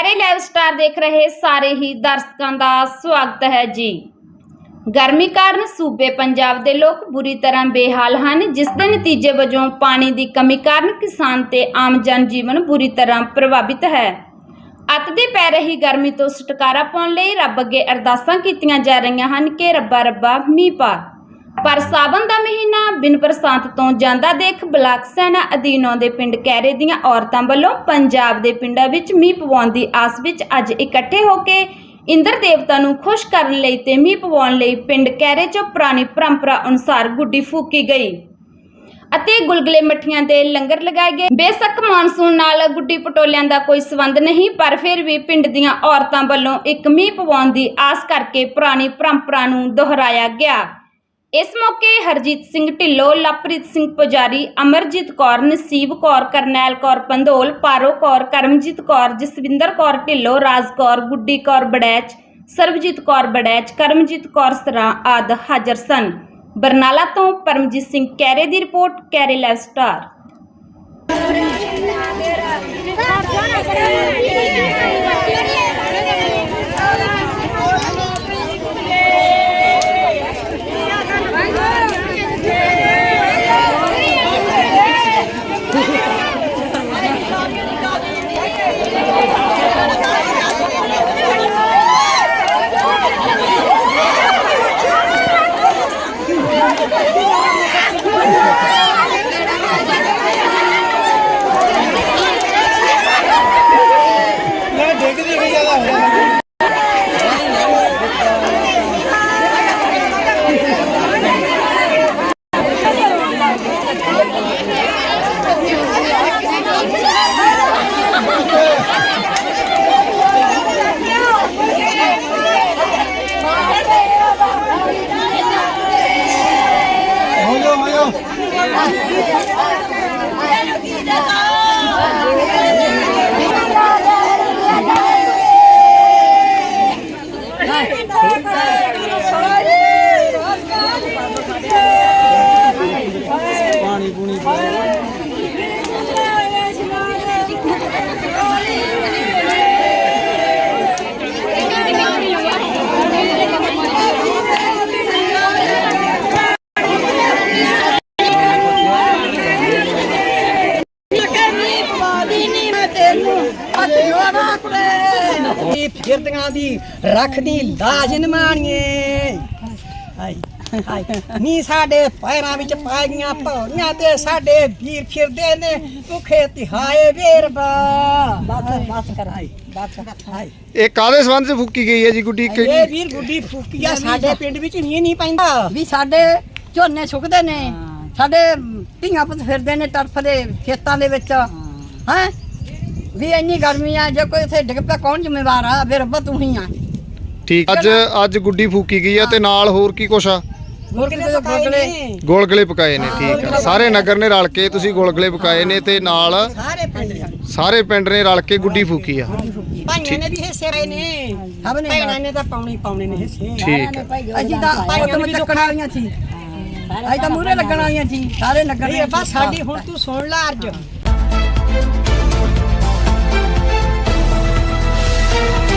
ਕੈਰੇ live star ਦੇਖ ਰਹੇ ਸਾਰੇ ਹੀ ਦਰਸ਼ਕਾਂ ਦਾ ਸਵਾਗਤ ਹੈ ਜੀ। ਗਰਮੀ ਕਾਰਨ ਸੂਬੇ ਪੰਜਾਬ ਦੇ ਲੋਕ ਬੁਰੀ ਤਰ੍ਹਾਂ ਬੇਹਾਲ ਹਨ, ਜਿਸ ਦੇ ਨਤੀਜੇ ਵਜੋਂ ਪਾਣੀ ਦੀ ਕਮੀ ਕਾਰਨ ਕਿਸਾਨ ਤੇ ਆਮ ਜਨ ਜੀਵਨ ਬੁਰੀ ਤਰ੍ਹਾਂ ਪ੍ਰਭਾਵਿਤ ਹੈ। ਅੱਤ ਦੀ ਪੈ ਰਹੀ ਗਰਮੀ ਤੋਂ ਛੁਟਕਾਰਾ ਪਾਉਣ ਲਈ ਰੱਬ ਅੱਗੇ ਅਰਦਾਸਾਂ ਕੀਤੀਆਂ ਜਾ ਰਹੀਆਂ ਹਨ ਕਿ ਰੱਬਾ ਰੱਬਾ ਮੀਂਹ ਪਾ। ਪਰ ਸਾਵਨ ਦਾ ਮਹੀਨਾ ਬਿਨ ਪ੍ਰਸਾਂਤ ਤੋਂ ਜਾਂਦਾ ਦੇਖ ਬਲਾਕ ਸੈਨਾ ਅਧੀਨ ਦੇ ਪਿੰਡ ਕੈਰੇ ਦੀਆਂ ਔਰਤਾਂ ਵੱਲੋਂ ਪੰਜਾਬ ਦੇ ਪਿੰਡਾਂ ਵਿੱਚ ਮੀਂਹ ਪਵਾਉਣ ਦੀ ਆਸ ਵਿੱਚ ਅੱਜ ਇਕੱਠੇ ਹੋ ਕੇ ਇੰਦਰ ਦੇਵਤਾ ਨੂੰ ਖੁਸ਼ ਕਰਨ ਲਈ ਤੇ ਮੀਂਹ ਪਵਾਉਣ ਲਈ ਪਿੰਡ ਕੈਰੇ 'ਚ ਪੁਰਾਣੀ ਪਰੰਪਰਾ ਅਨੁਸਾਰ ਗੁੱਡੀ ਫੂਕੀ ਗਈ। ਅਤੇ ਗੁਲਗੁਲੇ ਮੱਠੀਆਂ 'ਤੇ ਲੰਗਰ ਲਗਾਏ ਗਏ। ਬੇਸ਼ੱਕ ਮਾਨਸੂਨ ਨਾਲ ਗੁੱਡੀ ਪਟੋਲਿਆਂ ਦਾ ਕੋਈ ਸਬੰਧ ਨਹੀਂ, ਪਰ ਫਿਰ ਵੀ ਪਿੰਡ ਦੀਆਂ ਔਰਤਾਂ ਵੱਲੋਂ ਇੱਕ ਮੀਂਹ ਪਵਾਉਣ ਦੀ ਆਸ ਕਰਕੇ ਪੁਰਾਣੀ ਪਰੰਪਰਾ ਨੂੰ ਦੁਹਰਾਇਆ ਗਿਆ। ਇਸ ਮੌਕੇ ਹਰਜੀਤ ਸਿੰਘ ਢਿੱਲੋਂ, ਲਵਪ੍ਰੀਤ ਸਿੰਘ ਪੁਜਾਰੀ, ਅਮਰਜੀਤ ਕੌਰ, ਨਸੀਬ ਕੌਰ, ਕਰਨੈਲ ਕੌਰ ਪੰਧੋਲ, ਪਾਰੋ ਕੌਰ, ਕਰਮਜੀਤ ਕੌਰ, ਜਸਵਿੰਦਰ ਕੌਰ ਢਿੱਲੋਂ, ਰਾਜ ਕੌਰ, ਗੁੱਡੀ ਕੌਰ ਬੜੈਚ, ਸਰਬਜੀਤ ਕੌਰ ਬੜੈਚ, ਕਰਮਜੀਤ ਕੌਰ ਸਰਾਂ ਆਦਿ ਹਾਜ਼ਰ ਸਨ। ਬਰਨਾਲਾ ਤੋਂ ਪਰਮਜੀਤ ਸਿੰਘ ਕੈਰੇ ਦੀ ਰਿਪੋਰਟ, ਕੈਰੇ ਲਾਈਵ ਸਟਾਰ ਮੈਂ ਡਿੱਗਦੀ ਗਈ ਜ਼ਿਆਦਾ ਹੋ ਜਾਓ ਹੋ ਜਾਓ ਪਾਣੀ ਪੂਣੀ ਇਹ ਫਿਰਦੀਆਂ ਦੀ ਰੱਖਦੀ ਲਾਜ ਨਿਮਾਣੀਏ। ਹਾਏ ਹਾਏ ਨੀ ਸਾਡੇ ਪੈਰਾਂ ਵਿੱਚ ਪੈ ਗਈਆਂ ਭੌਰੀਆਂ ਤੇ ਸਾਡੇ ਵੀਰ ਫਿਰਦੇ ਨੇ ਭੁੱਖੇ ਤਿਹਾਏ ਵੇਰਬਾ ਬਸ ਬਸ ਕਰ। ਹਾਏ ਬਸ। ਹਾਏ। ਇਹ ਕਾਦੇ ਸੰਬੰਧ ਚ ਫੂਕੀ ਗਈ ਹੈ ਜੀ ਗੁੱਡੀ ਕਿ- ਇਹ ਵੀਰ ਗੁੱਡੀ ਫੂਕੀਆ ਸਾਡੇ ਪਿੰਡ ਵਿੱਚ ਨਹੀਂ ਨਹੀਂ ਪੈਂਦਾ। ਵੀ ਸਾਡੇ ਝੋਨੇ ਸੁੱਕਦੇ ਨੇ ਸਾਡੇ ਧੀਆਂ ਪੁੱਤ ਫਿਰਦੇ ਨੇ ਤਰਫਦੇ ਖੇਤਾਂ ਦੇ ਵਿੱਚ। ਹੈ? ਵੀ ਇੰਨੀ ਗਰਮੀ ਆ ਜੇ ਕੋਈ ਇੱਥੇ ਡਿੱਗ ਪਿਆ ਕੌਣ ਜ਼ਿੰਮੇਵਾਰ ਆ? ਫਿਰ ਰੱਬਾ ਤੂੰ ਹੀ ਆ। ਠੀਕ ਅੱਜ ਅੱਜ ਗੁੱਡੀ ਫੂਕੀ ਗਈ ਹੈ ਤੇ ਨਾਲ ਹੋਰ ਕੀ ਕੁਛ ਆ? ਗੋਲਗਲੇ ਪਕਾਏ ਨੇ ਠੀਕ ਆ। ਸਾਰੇ ਨਗਰ ਨੇ ਰਲ ਕੇ ਤੁਸੀਂ ਗੋਲਗਲੇ ਪਕਾਏ ਨੇ ਤੇ ਨਾਲ ਸਾਰੇ ਪਿੰਡ ਦੇ। ਸਾਰੇ ਪਿੰਡ ਨੇ ਰਲ ਕੇ ਗੁੱਡੀ ਫੂਕੀ ਆ। ਭਾਈਆਂ ਨੇ ਵੀ ਹਿੱਸੇ ਰਹੇ ਨੇ। ਸਭ ਨੇ ਭੈਣਾਂ ਨੇ ਤਾਂ ਪਾਉਣੇ ਪਾਉਣੇ ਨੇ ਹਿੱਸੇ। ਠੀਕ ਆ। ਅਸੀਂ ਤਾਂ ਪੱਤ ਚੱਕਣ ਵਾਲੀਆਂ ਸੀ। ਅਸੀਂ ਤਾਂ ਮੂਹਰੇ ਲੱਗਣ ਵਾਲੀਆਂ ਸੀ। ਸਾਰੇ ਨਗਰ ਨਹੀਂ ਨੇ ਬਸ ਸਾਡੀ ਹੁਣ ਤੂੰ ਸੁਣ ਲੈ ਅਰਜ। Thank you.